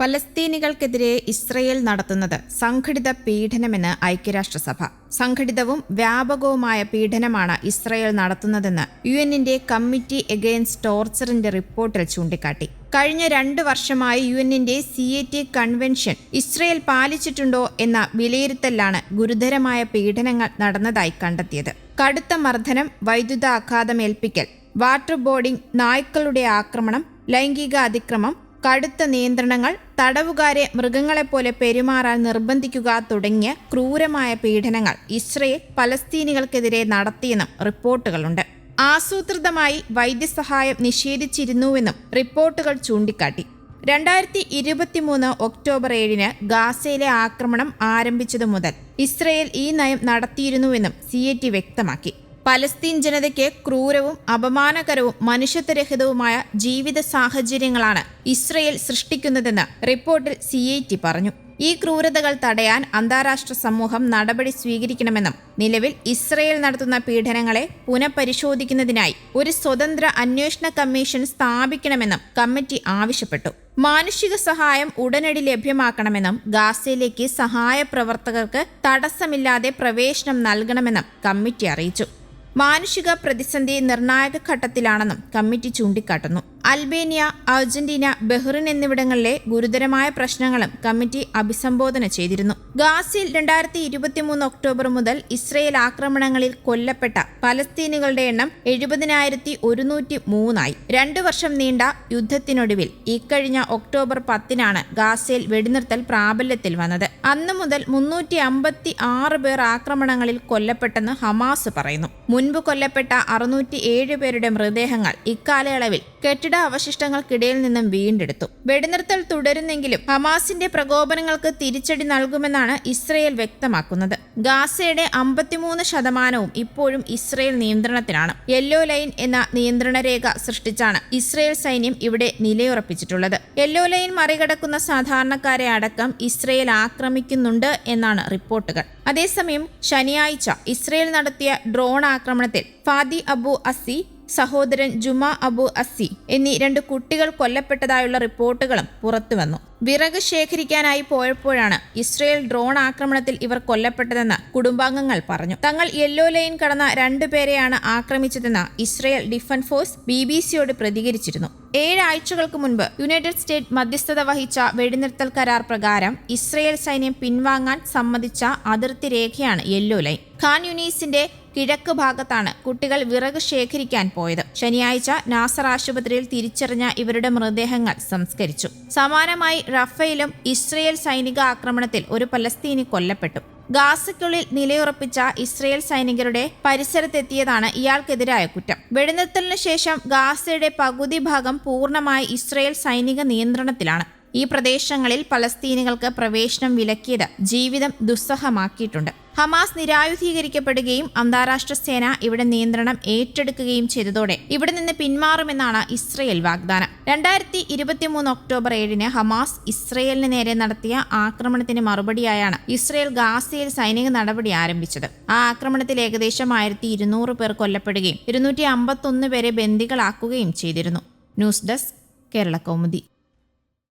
പലസ്തീനികൾക്കെതിരെ Israel നടത്തുന്നത് സംഘടിത പീഡനമെന്ന് ഐക്യരാഷ്ട്രസഭ. സംഘടിതവും വ്യാപകവുമായ പീഡനമാണ് ഇസ്രയേൽ നടത്തുന്നതെന്ന് യു എന്നിന്റെ കമ്മിറ്റി എഗെയിൻസ്റ്റ് ടോർച്ചറിന്റെ റിപ്പോർട്ടിൽ ചൂണ്ടിക്കാട്ടി. കഴിഞ്ഞ രണ്ട് വർഷമായി യു എന്നിന്റെ C A T convention Israel പാലിച്ചിട്ടുണ്ടോ എന്ന വിലയിരുത്തലാണ് ഗുരുതരമായ പീഡനങ്ങൾ നടന്നതായി കണ്ടെത്തിയത്. കടുത്ത മർദ്ദനം വൈദ്യുതാഘാതമേൽപ്പിക്കൽ വാട്ടർ ബോർഡിംഗ് നായ്ക്കളുടെ ആക്രമണം ലൈംഗിക അതിക്രമം കടുത്ത നിയന്ത്രണങ്ങൾ തടവുകാരെ മൃഗങ്ങളെപ്പോലെ പെരുമാറാൻ നിർബന്ധിക്കുക തുടങ്ങിയ ക്രൂരമായ പീഡനങ്ങൾ ഇസ്രയേൽ പലസ്തീനികൾക്കെതിരെ നടത്തിയെന്നും റിപ്പോർട്ടുകളുണ്ട്. ആസൂത്രിതമായി വൈദ്യസഹായം നിഷേധിച്ചിരുന്നുവെന്നും റിപ്പോർട്ടുകൾ ചൂണ്ടിക്കാട്ടി. രണ്ടായിരത്തി ഇരുപത്തിമൂന്ന് ഒക്ടോബർ ഏഴിന് ഗാസയിലെ ആക്രമണം ആരംഭിച്ചതു മുതൽ ഇസ്രയേൽ ഈ നയം നടത്തിയിരുന്നുവെന്നും സി വ്യക്തമാക്കി. പലസ്തീൻ ജനതയ്ക്ക് ക്രൂരവും അപമാനകരവും മനുഷ്യത്വരഹിതവുമായ ജീവിത സാഹചര്യങ്ങളാണ് ഇസ്രയേൽ സൃഷ്ടിക്കുന്നതെന്ന് റിപ്പോർട്ടിൽ സി പറഞ്ഞു. ഈ ക്രൂരതകൾ തടയാൻ അന്താരാഷ്ട്ര സമൂഹം നടപടി സ്വീകരിക്കണമെന്നും നിലവിൽ ഇസ്രയേൽ നടത്തുന്ന പീഡനങ്ങളെ പുനഃപരിശോധിക്കുന്നതിനായി ഒരു സ്വതന്ത്ര അന്വേഷണ കമ്മീഷൻ സ്ഥാപിക്കണമെന്നും കമ്മിറ്റി ആവശ്യപ്പെട്ടു. മാനുഷിക സഹായം ഉടനടി ലഭ്യമാക്കണമെന്നും ഗാസയിലേക്ക് സഹായ പ്രവർത്തകർക്ക് തടസ്സമില്ലാതെ പ്രവേശനം നൽകണമെന്നും കമ്മിറ്റി അറിയിച്ചു. മാനുഷിക പ്രതിസന്ധി നിർണായക ഘട്ടത്തിലാണെന്നും കമ്മിറ്റി ചൂണ്ടിക്കാട്ടുന്നു അൽബേനിയ അർജന്റീന ബഹ്റിൻ എന്നിവിടങ്ങളിലെ ഗുരുതരമായ പ്രശ്നങ്ങളും കമ്മിറ്റി അഭിസംബോധന ചെയ്തിരുന്നു. ഗാസിൽ രണ്ടായിരത്തി ഇരുപത്തിമൂന്ന് ഒക്ടോബർ മുതൽ ഇസ്രയേൽ ആക്രമണങ്ങളിൽ കൊല്ലപ്പെട്ട പലസ്തീനുകളുടെ എണ്ണം എഴുപതിനായിരത്തി ഒരുന്നൂറ്റി മൂന്നായി രണ്ടു വർഷം നീണ്ട യുദ്ധത്തിനൊടുവിൽ ഇക്കഴിഞ്ഞ ഒക്ടോബർ പത്തിനാണ് ഗാസയിൽ വെടിനിർത്തൽ പ്രാബല്യത്തിൽ വന്നത്. അന്നു മുതൽ മുന്നൂറ്റി അമ്പത്തി ആറ് പേർ ആക്രമണങ്ങളിൽ കൊല്ലപ്പെട്ടെന്ന് ഹമാസ് പറയുന്നു. മുൻപ് കൊല്ലപ്പെട്ട അറുന്നൂറ്റി ഏഴ് പേരുടെ മൃതദേഹങ്ങൾ ഇക്കാലയളവിൽ കെട്ടിട അവശിഷ്ടങ്ങൾക്കിടയിൽ നിന്നും വീണ്ടെടുത്തു. വെടിനിർത്തൽ തുടരുന്നെങ്കിലും ഹമാസിന്റെ പ്രകോപനങ്ങൾക്ക് തിരിച്ചടി നൽകുമെന്നാണ് ഇസ്രയേൽ വ്യക്തമാക്കുന്നത്. ഗാസയുടെ അമ്പത്തിമൂന്ന് ശതമാനവും ഇപ്പോഴും ഇസ്രയേൽ നിയന്ത്രണത്തിലാണ്. യെല്ലോ ലൈൻ എന്ന നിയന്ത്രണ രേഖ സൃഷ്ടിച്ചാണ് ഇസ്രയേൽ സൈന്യം ഇവിടെ നിലയുറപ്പിച്ചിട്ടുള്ളത്. യെല്ലോ ലൈൻ മറികടക്കുന്ന സാധാരണക്കാരെ അടക്കം ഇസ്രയേൽ ആക്രമിക്കുന്നുണ്ട് എന്നാണ് റിപ്പോർട്ടുകൾ. അതേസമയം ശനിയാഴ്ച ഇസ്രയേൽ നടത്തിയ ഡ്രോൺ ആക്രമണത്തിൽ ഫാദി അബു അസി സഹോദരൻ ജുമാ അബു അസി എന്നീ രണ്ട് കുട്ടികൾ കൊല്ലപ്പെട്ടതായുള്ള റിപ്പോർട്ടുകളും പുറത്തുവന്നു. വിറക് ശേഖരിക്കാനായി പോയപ്പോഴാണ് ഇസ്രയേൽ ഡ്രോൺ ആക്രമണത്തിൽ ഇവർ കൊല്ലപ്പെട്ടതെന്ന് കുടുംബാംഗങ്ങൾ പറഞ്ഞു. തങ്ങൾ യെല്ലോ ലൈൻ കടന്ന രണ്ടുപേരെയാണ് ആക്രമിച്ചതെന്ന് Israel defence force B B സിയോട് പ്രതികരിച്ചിരുന്നു ഏഴാഴ്ചകൾക്ക് മുൻപ് യുണൈറ്റഡ് സ്റ്റേറ്റ് മധ്യസ്ഥത വഹിച്ച വെടിനിർത്തൽ കരാർ പ്രകാരം ഇസ്രയേൽ സൈന്യം പിൻവാങ്ങാൻ സമ്മതിച്ച അതിർത്തി രേഖയാണ് യെല്ലോ ലൈൻ. ഖാൻ യുനീസിന്റെ കിഴക്ക് ഭാഗത്താണ് കുട്ടികൾ വിറക് ശേഖരിക്കാൻ പോയത്. ശനിയാഴ്ച നാസർ ആശുപത്രിയിൽ തിരിച്ചറിഞ്ഞ ഇവരുടെ മൃതദേഹങ്ങൾ സംസ്കരിച്ചു. സമാനമായി റഫേലും ഇസ്രയേൽ സൈനിക ആക്രമണത്തിൽ ഒരു പലസ്തീനി കൊല്ലപ്പെട്ടു. ഗാസയ്ക്കുള്ളിൽ നിലയുറപ്പിച്ച ഇസ്രയേൽ സൈനികരുടെ പരിസരത്തെത്തിയതാണ് ഇയാൾക്കെതിരായ കുറ്റം. വെടിനിർത്തലിന് ശേഷം ഗാസയുടെ പകുതി ഭാഗം പൂർണമായി ഇസ്രയേൽ സൈനിക നിയന്ത്രണത്തിലാണ്. ഈ പ്രദേശങ്ങളിൽ പലസ്തീനികൾക്ക് പ്രവേശനം വിലക്കിയത് ജീവിതം ദുസ്സഹമാക്കിയിട്ടുണ്ട്. ഹമാസ് നിരായുധീകരിക്കപ്പെടുകയും അന്താരാഷ്ട്ര സേന ഇവിടെ നിയന്ത്രണം ഏറ്റെടുക്കുകയും ചെയ്തതോടെ ഇവിടെ നിന്ന് പിന്മാറുമെന്നാണ് ഇസ്രയേൽ വാഗ്ദാനം. രണ്ടായിരത്തി ഇരുപത്തിമൂന്ന് ഒക്ടോബർ ഏഴിന് ഹമാസ് ഇസ്രയേലിന് നേരെ നടത്തിയ ആക്രമണത്തിന് മറുപടിയായാണ് ഇസ്രയേൽ ഗാസയിൽ സൈനിക നടപടി ആരംഭിച്ചത്. ആ ആക്രമണത്തിൽ ഏകദേശം ആയിരത്തി ഇരുന്നൂറ് പേർ കൊല്ലപ്പെടുകയും ഇരുന്നൂറ്റി അമ്പത്തൊന്ന് പേരെ ബന്ദികളാക്കുകയും ചെയ്തിരുന്നു. News desk Kerala Kaumudi.